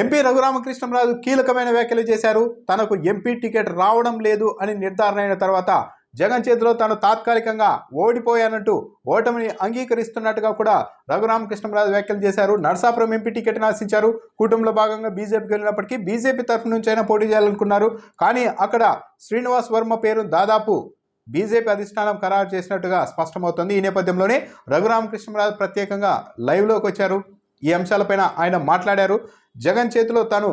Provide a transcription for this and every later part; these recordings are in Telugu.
ఎంపీ రఘురామకృష్ణంరాజు కీలకమైన వ్యాఖ్యలు చేశారు. తనకు ఎంపీ టికెట్ రావడం లేదు అని నిర్ధారణ అయిన తర్వాత జగన్ చేతిలో తాను తాత్కాలికంగా ఓడిపోయానంటూ ఓటమిని అంగీకరిస్తున్నట్టుగా కూడా రఘురామకృష్ణరాజు వ్యాఖ్యలు చేశారు. నర్సాపురం ఎంపీ టికెట్ ఆశించారు. కూటమిలో భాగంగా బీజేపీకి వెళ్ళినప్పటికీ బీజేపీ తరఫు నుంచి అయినా పోటీ చేయాలనుకున్నారు. కానీ అక్కడ శ్రీనివాస్ వర్మ పేరు దాదాపు బీజేపీ అధిష్టానం ఖరారు చేసినట్టుగా స్పష్టమవుతోంది. ఈ నేపథ్యంలోనే రఘురామకృష్ణరాజు ప్రత్యేకంగా లైవ్లోకి వచ్చారు. ఈ అంశాలపైన ఆయన మాట్లాడారు. జగన్ చేతిలో తాను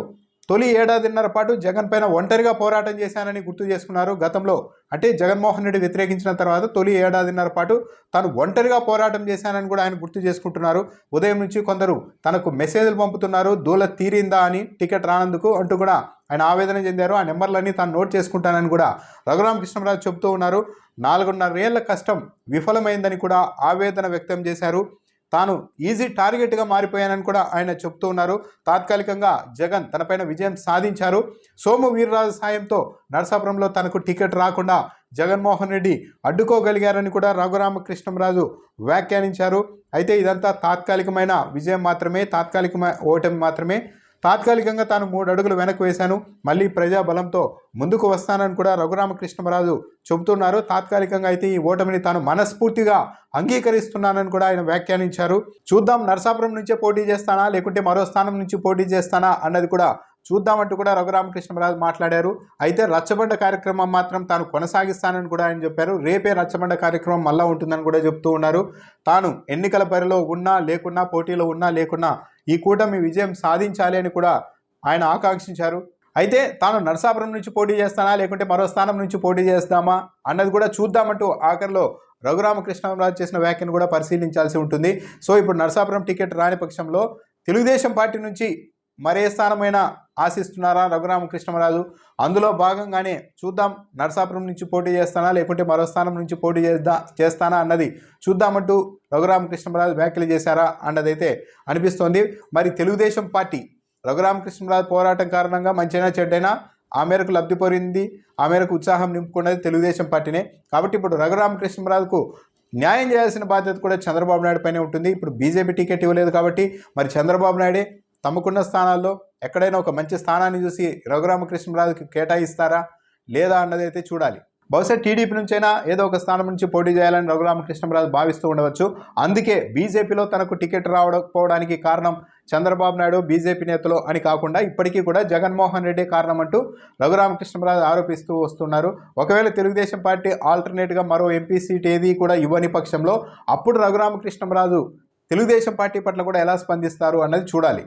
తొలి ఏడాదిన్నర పాటు జగన్ పైన ఒంటరిగా పోరాటం చేశానని గుర్తు చేసుకున్నారు. గతంలో అంటే జగన్మోహన్ రెడ్డి వ్యతిరేకించిన తర్వాత తొలి ఏడాదిన్నర పాటు తాను ఒంటరిగా పోరాటం చేశానని కూడా ఆయన గుర్తు చేసుకుంటున్నారు. ఉదయం నుంచి కొందరు తనకు మెసేజ్లు పంపుతున్నారు. దూల తీరిందా అని టికెట్ రానందుకు అంటూ కూడా ఆయన ఆవేదన చెందారు. ఆ నెంబర్లన్నీ తాను నోట్ చేసుకుంటానని కూడా రఘురామకృష్ణరాజు చెబుతూ ఉన్నారు. నాలుగున్నరేళ్ళ కష్టం విఫలమైందని కూడా ఆవేదన వ్యక్తం చేశారు. తాను ఈజీ టార్గెట్గా మారిపోయానని కూడా ఆయన చెప్తూ ఉన్నారు. తాత్కాలికంగా జగన్ తనపైన విజయం సాధించారు. సోము వీర్రాజు సాయంతో నరసాపురంలో తనకు టికెట్ రాకుండా జగన్మోహన్ రెడ్డి అడ్డుకోగలిగారని కూడా రఘురామకృష్ణరాజు వ్యాఖ్యానించారు. అయితే ఇదంతా తాత్కాలికమైన విజయం మాత్రమే తాత్కాలికమైన ఓటమి మాత్రమే. తాత్కాలికంగా తాను మూడు అడుగులు వెనక్కి వేశాను. మళ్ళీ ప్రజాబలంతో ముందుకు వస్తానని కూడా రఘురామకృష్ణరాజు చెబుతున్నారు. తాత్కాలికంగా అయితే ఈ ఓటమిని తాను మనస్ఫూర్తిగా అంగీకరిస్తున్నానని కూడా ఆయన వ్యాఖ్యానించారు. చూద్దాం నరసాపురం నుంచే పోటీ చేస్తానా లేకుంటే మరో స్థానం నుంచి పోటీ చేస్తానా అన్నది కూడా చూద్దామంటూ కూడా రఘురామకృష్ణరాజు మాట్లాడారు. అయితే రచ్చబండ కార్యక్రమం మాత్రం తాను కొనసాగిస్తానని కూడా ఆయన చెప్పారు. రేపే రచ్చబండ కార్యక్రమం మళ్ళా ఉంటుందని కూడా చెప్తూ ఉన్నారు. తాను ఎన్నికల పరిలో ఉన్నా లేకున్నా పోటీలో ఉన్నా లేకున్నా ఈ కూటమి విజయం సాధించాలి అని కూడా ఆయన ఆకాంక్షించారు. అయితే తాను నరసాపురం నుంచి పోటీ చేస్తానా లేకుంటే మరో స్థానం నుంచి పోటీ చేస్తామా అన్నది కూడా చూద్దామంటూ ఆఖరిలో రఘురామకృష్ణరాజు చేసిన వ్యాఖ్యను కూడా పరిశీలించాల్సి ఉంటుంది. సో ఇప్పుడు నరసాపురం టికెట్ రాని పక్షంలో తెలుగుదేశం పార్టీ నుంచి మరే స్థానమైనా ఆశిస్తున్నారా? రఘురామకృష్ణరాజు అందులో భాగంగానే చూద్దాం నరసాపురం నుంచి పోటీ చేస్తానా? లేకుంటే మరో స్థానం నుంచి పోటీ చేద్దా చేస్తానా అన్నది చూద్దామంటూ రఘురామకృష్ణరాజు వ్యాఖ్యలు చేశారా అన్నదైతే అనిపిస్తోంది. మరి తెలుగుదేశం పార్టీ రఘురామకృష్ణరాజు పోరాటం కారణంగా మంచైనా చెడ్డైనా ఆ మేరకు లబ్ధి పొందింది ఆ మేరకు ఉత్సాహం నింపుకున్నది తెలుగుదేశం పార్టీనే. కాబట్టి ఇప్పుడు రఘురామకృష్ణరాజుకు న్యాయం చేయాల్సిన బాధ్యత కూడా చంద్రబాబు నాయుడు పైనే ఉంటుంది. ఇప్పుడు బీజేపీ టికెట్ ఇవ్వలేదు కాబట్టి మరి చంద్రబాబు నాయుడే తమకున్న స్థానాల్లో ఎక్కడైనా ఒక మంచి స్థానాన్ని చూసి రఘురామకృష్ణరాజుకి కేటాయిస్తారా లేదా అన్నది అయితే చూడాలి. బహుశా టీడీపీ నుంచైనా ఏదో ఒక స్థానం నుంచి పోటీ చేయాలని రఘురామకృష్ణరాజు భావిస్తూ ఉండవచ్చు. అందుకే బీజేపీలో తనకు టికెట్ రావకపోవడానికి కారణం చంద్రబాబు నాయుడు బీజేపీ నేతలు అని కాకుండా ఇప్పటికీ కూడా జగన్మోహన్ రెడ్డి కారణం అంటూ రఘురామకృష్ణరాజు ఆరోపిస్తూ వస్తున్నారు. ఒకవేళ తెలుగుదేశం పార్టీ ఆల్టర్నేట్గా మరో ఎంపీ సీట్ ఏది కూడా ఇవ్వని పక్షంలో అప్పుడు రఘురామకృష్ణరాజు తెలుగుదేశం పార్టీ పట్ల కూడా ఎలా స్పందిస్తారు అన్నది చూడాలి.